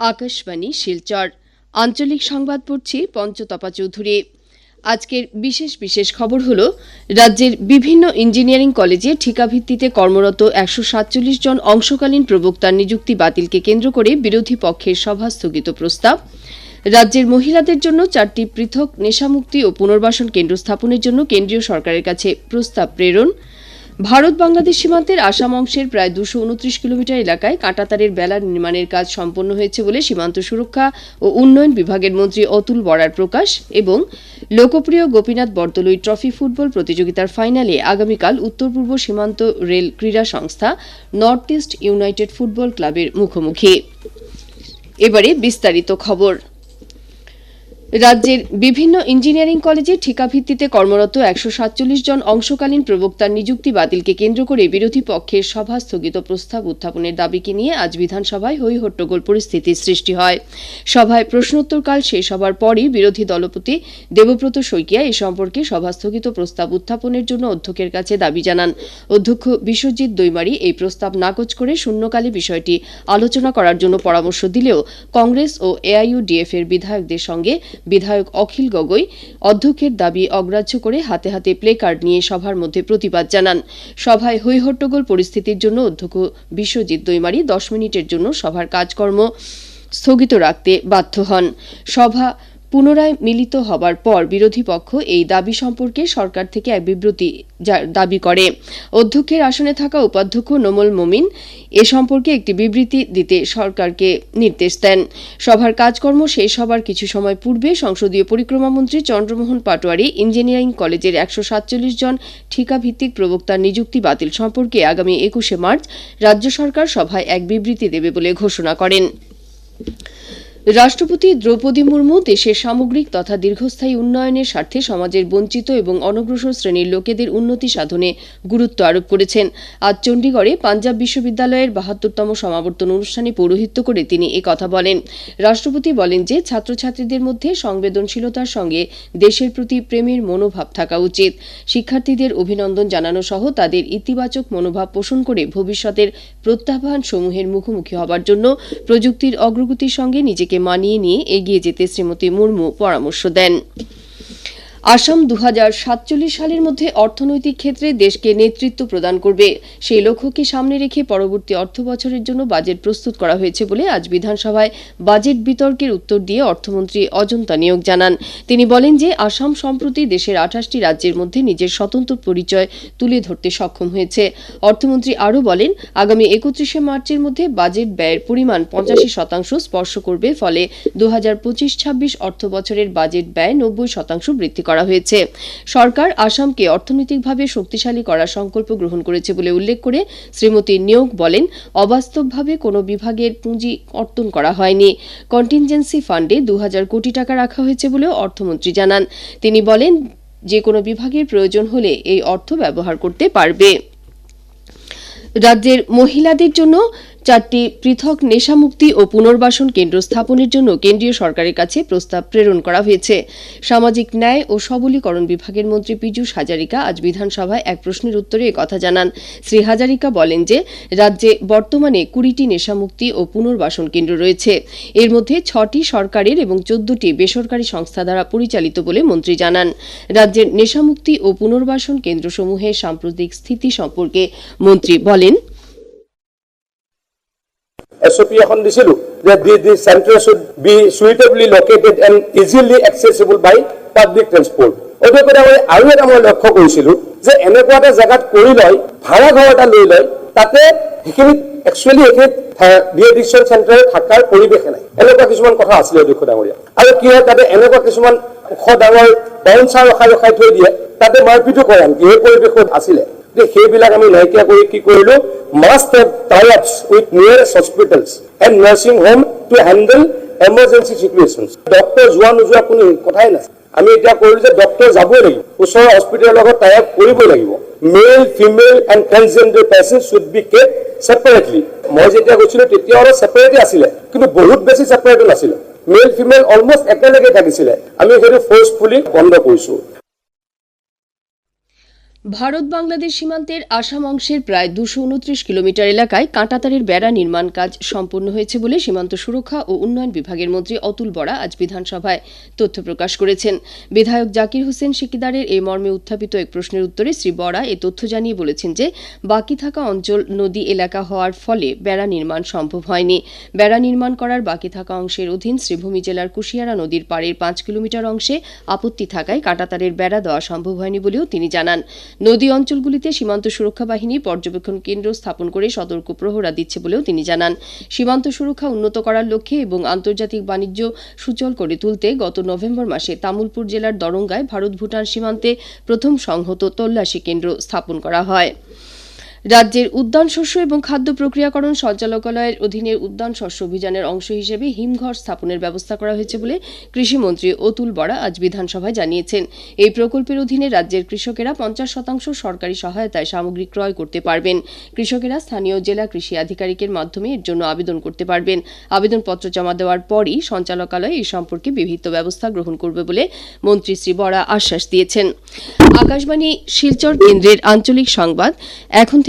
আকাশবাণী শিলচর। আঞ্চলিক সংবাদ পড়ছি পঞ্চতপা চৌধুরী। আজকের বিশেষ বিশেষ খবর হল, রাজ্যের বিভিন্ন ইঞ্জিনিয়ারিং কলেজে ঠিকাভিত্তিতে কর্মরত একশো সাতচল্লিশ জন অংশকালীন প্রবক্তার নিযুক্তি বাতিলকে কেন্দ্র করে বিরোধী পক্ষের সভা স্থগিত প্রস্তাব। রাজ্যের মহিলাদের জন্য চারটি পৃথক নেশামুক্তি ও পুনর্বাসন কেন্দ্র স্থাপনের জন্য কেন্দ্রীয় সরকারের কাছে প্রস্তাব প্রেরণ। ভারত বাংলাদেশ সীমান্তের আসাম অংশের প্রায় দুশো উনত্রিশ কিলোমিটার এলাকায় কাঁটাতারের বেলা নির্মাণের কাজ সম্পন্ন হয়েছে বলে সীমান্ত সুরক্ষা ও উন্নয়ন বিভাগের মন্ত্রী অতুল বরার প্রকাশ এবং লোকপ্রিয় গোপীনাথ বরদলুই ট্রফি ফুটবল প্রতিযোগিতার ফাইনালে আগামীকাল উত্তর পূর্ব সীমান্ত রেল ক্রীড়া সংস্থা নর্থ ইস্ট ইউনাইটেড ফুটবল ক্লাবের মুখোমুখি। এবারে বিস্তারিত খবর। রাজ্যের বিভিন্ন ইঞ্জিনিয়ারিং কলেজে ঠিকাভিত্তিতে কর্মরত একশো সাতচল্লিশ জন অংশকালীন প্রবক্তার নিযুক্তি বাতিলকে কেন্দ্র করে বিরোধী পক্ষের সভা স্থগিত প্রস্তাব উত্থাপনের দাবিকে নিয়ে আজ বিধানসভায় হৈ হট্টগোল পরিস্থিতির সৃষ্টি হয়। সভায় প্রশ্নোত্তরকাল শেষ হবার পরই বিরোধী দলপতি দেবব্রত শইকিয়া এ সম্পর্কে সভা স্থগিত প্রস্তাব উত্থাপনের জন্য অধ্যক্ষের কাছে দাবি জানান। অধ্যক্ষ বিশ্বজিৎ দৈমারি এই প্রস্তাব নাকচ করে শূন্যকালে বিষয়টি আলোচনা করার জন্য পরামর্শ দিলেও কংগ্রেস ও এআইইউডিএফ এর বিধায়কদের সঙ্গে বিধায়ক অখিল গগৈ অধ্যক্ষের দাবি অগ্রাহ্য করে হাতে হাতে প্লেকার্ড নিয়ে সভার মধ্যে প্রতিবাদ জানান। সভায় হৈহট্টগোল পরিস্থিতির জন্য অধ্যক্ষ বিশ্বজিৎ দৈমারি দশ মিনিটের জন্য সভার কাজকর্ম স্থগিত রাখতে বাধ্য হন। সভা পুনরায় মিলিত হবার পর বিরোধী পক্ষ এই দাবি সম্পর্কে সরকার থেকে এক বিবৃতি দাবি করে। অধ্যক্ষের আসনে থাকা উপাধ্যক্ষ নোমল মোমিন এ সম্পর্কে একটি বিবৃতি দিতে সরকারকে নির্দেশ দেন। সভার কাজকর্ম শেষ হবার কিছু সময় পূর্বে সংসদীয় পরিক্রমা মন্ত্রী চন্দ্রমোহন পাটোয়ারি ইঞ্জিনিয়ারিং কলেজের একশো সাতচল্লিশ জন ঠিকাভিত্তিক প্রবক্তার নিযুক্তি বাতিল সম্পর্কে আগামী একুশে মার্চ রাজ্য সরকার সভায় এক বিবৃতি দেবে বলে ঘোষণা করেন। রাষ্ট্রপতি দ্রৌপদী মুর্মু দেশের সামগ্রিক তথা দীর্ঘস্থায়ী উন্নয়নের স্বার্থে সমাজের বঞ্চিত এবং অনগ্রসর শ্রেণির লোকেদের উন্নতি সাধনে গুরুত্ব আরোপ করেছেন। আজ চণ্ডীগড়ে পাঞ্জাব বিশ্ববিদ্যালয়ের বাহাত্তরতম সমাবর্তন অনুষ্ঠানে পৌরোহিত্য করে তিনি কথা বলেন। রাষ্ট্রপতি বলেন যে, ছাত্রছাত্রীদের মধ্যে সংবেদনশীলতার সঙ্গে দেশের প্রতি প্রেমের মনোভাব থাকা উচিত। শিক্ষার্থীদের অভিনন্দন জানানো সহ তাদের ইতিবাচক মনোভাব পোষণ করে ভবিষ্যতের প্রত্যাহ্বান সমূহের মুখোমুখি হবার জন্য প্রযুক্তির অগ্রগতির সঙ্গে নিজেকে মানিয়ে নিয়ে এগিয়ে যেতে শ্রীমতী মুর্মু পরামর্শ দেন। আসাম দু হাজার সাতচল্লিশ সালের মধ্যে অর্থনৈতিক ক্ষেত্রে দেশকে নেতৃত্ব প্রদান করবে। সেই লক্ষ্যকে সামনে রেখে পরবর্তী অর্থ বছরের জন্য বাজেট প্রস্তুত করা হয়েছে বলে আজ বিধানসভায় বাজেট বিতর্কের উত্তর দিয়ে অর্থমন্ত্রী অজন্তা নিয়োগ জানান। তিনি বলেন যে, আসাম সম্প্রতি দেশের আঠাশটি রাজ্যের মধ্যে নিজের স্বতন্ত্র পরিচয় তুলে ধরতে সক্ষম হয়েছে। অর্থমন্ত্রী আরও বলেন, আগামী একত্রিশে মার্চের মধ্যে বাজেট ব্যয়ের পরিমাণ পঁচাশি শতাংশ স্পর্শ করবে, ফলে দু হাজার পঁচিশ ছাব্বিশ অর্থ বছরের বাজেট ব্যয় নব্বই শতাংশ বৃদ্ধি করা হয়েছে। সরকার আসামকে অর্থনৈতিকভাবে শক্তিশালী করার সংকল্প গ্রহণ করেছে বলে উল্লেখ করে শ্রীমতী নিয়োগ বলেন, অবাস্তবভাবে কোনো বিভাগের পুঁজি কর্তন করা হয়নি। কন্টিনজেন্সি ফান্ডে দু হাজার কোটি টাকা রাখা হয়েছে বলেও অর্থমন্ত্রী জানান। তিনি বলেন, যে কোনো বিভাগের প্রয়োজন হলে এই অর্থ ব্যবহার করতে পারবে। রাজ্যের মহিলাদের জন্য চারটি পৃথক নেশামুক্তি ও পুনর্বাসন কেন্দ্র স্থাপনের জন্য কেন্দ্রীয় সরকারের কাছে প্রস্তাব প্রেরণ করা হয়েছে। সামাজিক ন্যায় ও সবলীকরণ বিভাগের মন্ত্রী পীযূষ হাজারিকা আজ বিধানসভায় এক প্রশ্নের উত্তরে কথা জানান। শ্রী হাজারিকা বলেন যে, রাজ্যে বর্তমানে কুড়িটি নেশামুক্তি ও পুনর্বাসন কেন্দ্র রয়েছে। এর মধ্যে ছটি সরকারের এবং চোদ্দটি বেসরকারি সংস্থা দ্বারা পরিচালিত বলে মন্ত্রী জানান। রাজ্যের নেশামুক্তি ও পুনর্বাসন কেন্দ্রসমূহের সাম্প্রতিক স্থিতি সম্পর্কে মন্ত্রী বলেন এছঅপি এখন দিছিলো যে the the centre should be suitably located and easily accessible by public transport অধ্যক্ষতা মই আৰু এটা মই লক্ষ্য কৰিছিলো যে এনেকুৱা এটা জেগাত কৰি লয়, ভাড়া ঘৰ এটা লৈ লয়, তাতে সেইখিনিত একচুৱেলি সেইখিনিত ডি এডিকশ্যন চেণ্টাৰ থকাৰ পৰিৱেশে নাই। এনেকুৱা কিছুমান কথা আছিলে অধ্যক্ষ ডাঙৰীয়া। আৰু কি হয়, তাতে এনেকুৱা কিছুমান ওখ ডাঙৰ বাউঞ্চাৰ ৰখাই ৰখাই থৈ দিয়ে, তাতে মাৰপিটো কৰে আনকি, সেই পৰিৱেশত আছিলে। সেইবিলাক আমি নাইকিয়া কৰি কি কৰিলো? Must have tie-ups with nearest hospitals and nursing home to handle emergency situations doctor যোৱা নোযোৱা কোনো কথাই নাছিল আমি এতিয়া কৰিলো যে ডক্টৰ যাবই লাগিব। ওচৰৰ হস্পিটেলৰ লগত টাই আপ কৰিবই লাগিব। Male female and transgender patient should be kept separately মই যেতিয়া গৈছিলো, তেতিয়া অলপ ছেপাৰেটে আছিলে। কিন্তু বহুত বেছি ছেপাৰেটো নাছিলে। মেল ফিমেল অলমষ্ট একেলগে থাকিছিলে। আমি সেইটো ফ'ৰ্চফুলি বন্ধ কৰিছো। ভারত বাংলাদেশ সীমান্তের আসাম অংশের প্রায় দুশো উনত্রিশ কিলোমিটার এলাকায় কাঁটাতারের বেড়া নির্মাণ কাজ সম্পন্ন হয়েছে বলে সীমান্ত সুরক্ষা ও উন্নয়ন বিভাগের মন্ত্রী অতুল বরা আজ বিধানসভায় তথ্য প্রকাশ করেছেন। বিধায়ক জাকির হোসেন সিকিদারের এই মর্মে উত্থাপিত এক প্রশ্নের উত্তরে শ্রী বরা এ তথ্য জানিয়ে বলেছেন যে, বাকি থাকা অঞ্চল নদী এলাকা হওয়ার ফলে বেড়া নির্মাণ সম্ভব হয়নি। বেড়া নির্মাণ করার বাকি থাকা অংশের অধীন শ্রীভূমি জেলার কুশিয়ারা নদীর পাড়ের পাঁচ কিলোমিটার অংশে আপত্তি থাকায় কাঁটাতারের বেড়া দেওয়া সম্ভব হয়নি বলেও তিনি জানান। নদী অঞ্চলগুলিতে সীমান্ত সুরক্ষা বাহিনী পর্যবেক্ষণ কেন্দ্র স্থাপন করে সতর্ক প্রহরা দিচ্ছে বলেও তিনি জানান। সীমান্ত সুরক্ষা উন্নত করার লক্ষ্যে এবং আন্তর্জাতিক বাণিজ্য সুচল করে তুলতে গত নভেম্বর মাসে তামুলপুর জেলার দরঙ্গায় ভারত ভুটান সীমান্তে প্রথম সংহত তল্লাশি কেন্দ্র স্থাপন করা হয়। রাজ্যের উদ্যান শস্য এবং খাদ্য প্রক্রিয়াকরণ সঞ্চালকালয়ের অধীনে উদ্যান শস্য অভিযানের অংশ হিসেবে হিমঘর স্থাপনের ব্যবস্থা করা হয়েছে বলে কৃষিমন্ত্রী অতুল বরা আজ বিধানসভায় জানিয়েছেন। এই প্রকল্পের অধীনে রাজ্যের কৃষকেরা পঞ্চাশ শতাংশ সরকারি সহায়তায় সামগ্রী ক্রয় করতে পারবেন। কৃষকেরা স্থানীয় জেলা কৃষি আধিকারিকের মাধ্যমে এর জন্য আবেদন করতে পারবেন। আবেদনপত্র জমা দেওয়ার পরই সঞ্চালকালয় এই সম্পর্কে বিহিত ব্যবস্থা গ্রহণ করবে বলে মন্ত্রী শ্রী বরা আশ্বাস দিয়েছেন। আকাশবাণী শিলচর কেন্দ্রের আঞ্চলিক সংবাদ। এখন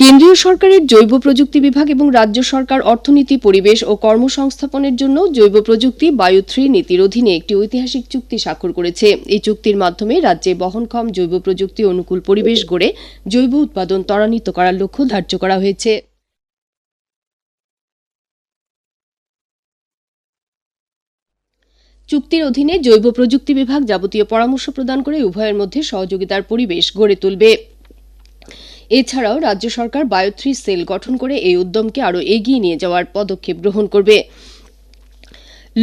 কেন্দ্রীয় সরকারের জৈব প্রযুক্তি বিভাগ এবং রাজ্য সরকার অর্থনীতি, পরিবেশ ও কর্মসংস্থাপনের জন্য জৈব প্রযুক্তি বায়ু থ্রি নীতির অধীনে একটি ঐতিহাসিক চুক্তি স্বাক্ষর করেছে। এই চুক্তির মাধ্যমে রাজ্যে বহনক্ষম জৈব প্রযুক্তি অনুকূল পরিবেশ গড়ে জৈব উৎপাদন ত্বরান্বিত করার লক্ষ্য ধার্য করা হয়েছে। চুক্তির অধীনে জৈব প্রযুক্তি বিভাগ যাবতীয় পরামর্শ প্রদান করে উভয়ের মধ্যে সহযোগিতার পরিবেশ গড়ে তুলবে। এছাড়াও রাজ্য সরকার বায়োথ্রি সেল গঠন করে এই উদ্যমকে আরও এগিয়ে নিয়ে যাওয়ার পদক্ষেপ গ্রহণ করবে।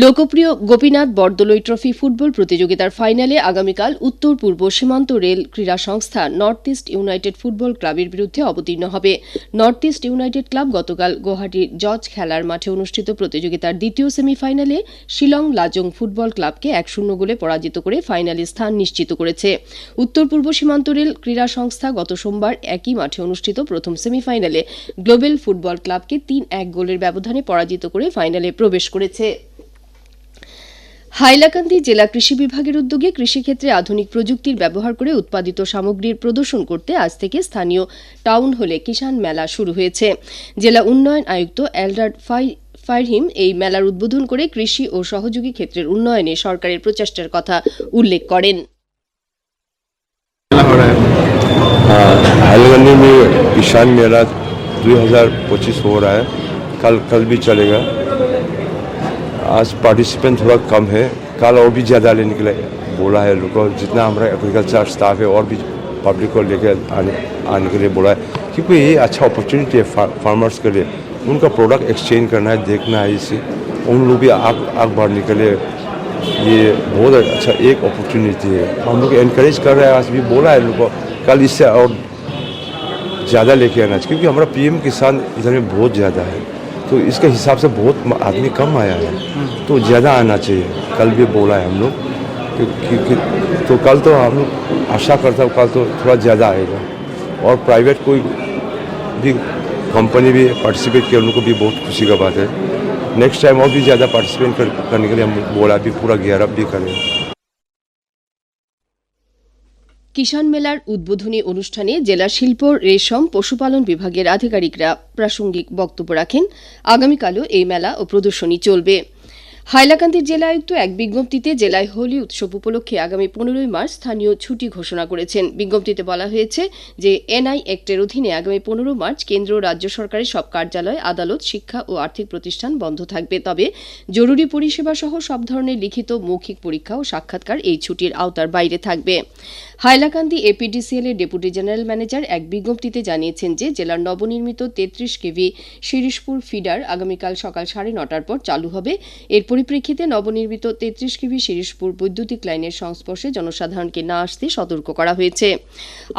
লোকপ্রিয় গোপীনাথ বরদলৈ ট্রফি ফুটবল প্রতিযোগিতার ফাইনালে আগামীকাল উত্তর পূর্ব সীমান্ত রেল ক্রীড়া সংস্থা নর্থ ইস্ট ইউনাইটেড ফুটবল ক্লাবের বিরুদ্ধে অবতীর্ণ হবে। নর্থ ইস্ট ইউনাইটেড ক্লাব গতকাল গুয়াহাটির জজ খেলার মাঠে অনুষ্ঠিত প্রতিযোগিতার দ্বিতীয় সেমিফাইনালে শিলং লাজং ফুটবল ক্লাবকে এক শূন্য গোলে পরাজিত করে ফাইনালে স্থান নিশ্চিত করেছে। উত্তর পূর্ব সীমান্ত রেল ক্রীড়া সংস্থা গত সোমবার একই মাঠে অনুষ্ঠিত প্রথম সেমিফাইনালে গ্লোবেল ফুটবল ক্লাবকে তিন এক গোলের ব্যবধানে পরাজিত করে ফাইনালে প্রবেশ করেছে। হাইলাকান্দি জেলা কৃষি বিভাগের উদ্যোগে কৃষিক্ষেত্রে আধুনিক প্রযুক্তির ব্যবহার করে উৎপাদিত সামগ্রীর প্রদর্শন করতে আজ থেকে স্থানীয় টাউন হলে কিষাণ মেলা শুরু হয়েছে জেলা উন্নয়ন আয়ুক্ত এলডার ফাই ফারহিম এই মেলার উদ্বোধন করে কৃষি ও সহযোগী ক্ষেত্রের উন্নয়নে সরকারের প্রচেষ্টার কথা উল্লেখ করেন हाईलगंज में किसान मेला 2025 हो रहा है कल कल भी चलेगा आज पार्टिसिपेंट थोड़ा कम है। कल और भी ज़्यादा लेने के लिए बोला है लोगों जितना हमारा एग्रीकल्चर स्टाफ है और भी पब्लिक को लेकर आने आने के लिए बोला है। क्योंकि ये अच्छा अपॉर्चुनिटी है फा, फार्मर्स के लिए। उनका प्रोडक्ट एक्सचेंज करना है देखना है इसे। उन लोग भी आग आग बढ़ने के लिए ये बहुत अच्छा एक अपॉर्चुनिटी है। हम लोग इनक्रेज कर रहे हैं आज भी बोला है लोगों कल इससे और ज़्यादा लेके आना चाहिए क्योंकि हमारा पीएम किसान इधर में बहुत ज़्यादा है। तो इसके हिसाब से बहुत आदमी कम आया है। तो ज़्यादा आना चाहिए। कल भी बोला है हम लोग कि- कि- कि- तो कल तो हम लोग आशा करता हूँ कल तो थोड़ा ज़्यादा आएगा। और प्राइवेट कोई भी कंपनी भी पार्टिसिपेट किया उनको भी बहुत खुशी का बात है। नेक्स्ट टाइम और भी ज़्यादा पार्टिसिपेट कर, करने के लिए हम बोला भी पूरा गियर अप भी करें। কিষাণ মেলার উদ্বোধনী অনুষ্ঠানে জেলা শিল্প, রেশম, পশুপালন বিভাগের আধিকারিকরা প্রাসঙ্গিক বক্তব্য রাখেন। আগামীকালও এই মেলা ও প্রদর্শনী চলবে। হাইলাকান্দির জেলা আয়ুক্ত এক বিজ্ঞপ্তিতে জেলায় হোলি উৎসব উপলক্ষে আগামী পনেরোই মার্চ স্থানীয় ছুটি ঘোষণা করেছেন। বিজ্ঞপ্তিতে বলা হয়েছে যে এনআই অ্যাক্টের অধীনে আগামী পনেরো মার্চ কেন্দ্র রাজ্য সরকারের সব কার্যালয়, আদালত, শিক্ষা ও আর্থিক প্রতিষ্ঠান বন্ধ থাকবে। তবে জরুরি পরিষেবা সহ সব ধরনের লিখিত মৌখিক পরীক্ষা ও সাক্ষাৎকার এই ছুটির আওতার বাইরে থাকবে। হাইলাকান্দি এপিডিসিএল এর ডেপুটি জেনারেল ম্যানেজার এক বিজ্ঞপ্তিতে জানিয়েছেন যে জেলার নবনির্মিত তেত্রিশ কেভি শিরিশপুর ফিডার আগামীকাল সকাল সাড়ে নটার পর চালু হবে। এর পরিপ্রেক্ষিতে নবনির্মিত তেত্রিশ কেভি শিরিশপুর বৈদ্যুতিক লাইনের সংস্পর্শে জনসাধারণকে না আসতে সতর্ক করা হয়েছে।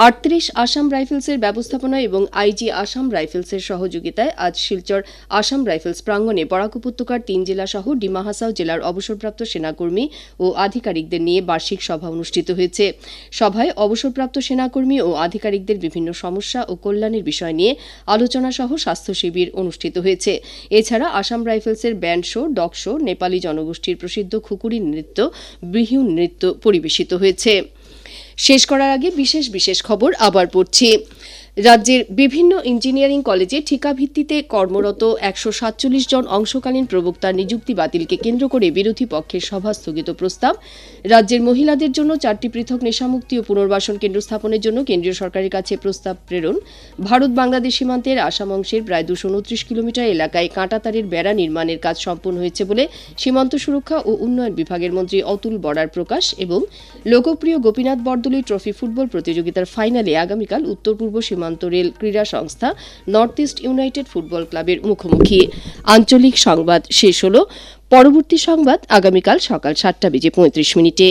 আটত্রিশ আসাম রাইফেলসের ব্যবস্থাপনা এবং আইজি আসাম রাইফেলসের সহযোগিতায় আজ শিলচর আসাম রাইফেলস প্রাঙ্গণে বরাক উপত্যকার তিন জেলা সহ ডিমা হাসাও জেলার অবসরপ্রাপ্ত সেনাকর্মী ও আধিকারিকদের নিয়ে বার্ষিক সভা অনুষ্ঠিত হয়েছে। সভায় অবসরপ্রাপ্ত সেনাকর্মী ও আধিকারিকদের বিভিন্ন সমস্যা ও কল্যাণের বিষয় নিয়ে আলোচনা সহ স্বাস্থ্য শিবির অনুষ্ঠিত হয়েছে। এছাড়া Assam রাইফেলসের band show, dog show, Nepali জনগোষ্ঠীর প্রসিদ্ধ খুকুরি নৃত্য বিহু নৃত্য পরিবেশিত হয়েছে। শেষ করার আগে বিশেষ বিশেষ খবর আবার পড়ছি। রাজ্যের বিভিন্ন ইঞ্জিনিয়ারিং কলেজে ঠিকা ভিত্তিতে কর্মরত একশো সাতচল্লিশ জন অংশকালীন প্রবক্তার নিযুক্তি বাতিলকে কেন্দ্র করে বিরোধী পক্ষের সভা স্থগিত প্রস্তাব। রাজ্যের মহিলাদের জন্য চারটি পৃথক নেশামুক্তি ও পুনর্বাসন কেন্দ্র স্থাপনের জন্য কেন্দ্রীয় সরকারের কাছে প্রস্তাব প্রেরণ। ভারত বাংলাদেশ সীমান্তের আসাম অংশের প্রায় দুশো উনত্রিশ কিলোমিটার এলাকায় কাঁটাতারের বেড়া নির্মাণের কাজ সম্পন্ন হয়েছে বলে সীমান্ত সুরক্ষা ও উন্নয়ন বিভাগের মন্ত্রী অতুল বরার প্রকাশ এবং লোকপ্রিয় গোপীনাথ বরদলৈ ট্রফি ফুটবল প্রতিযোগিতার ফাইনালে আগামীকাল উত্তর পূর্ব সীমান্ত রেল ক্রীড়া সংস্থা নর্থ ইস্ট ইউনাইটেড ফুটবল ক্লাবের মুখোমুখি। আঞ্চলিক সংবাদ শেষ হল। পরবর্তী সংবাদ আগামীকাল সকাল সাতটা বেজে পঁয়ত্রিশ মিনিটে।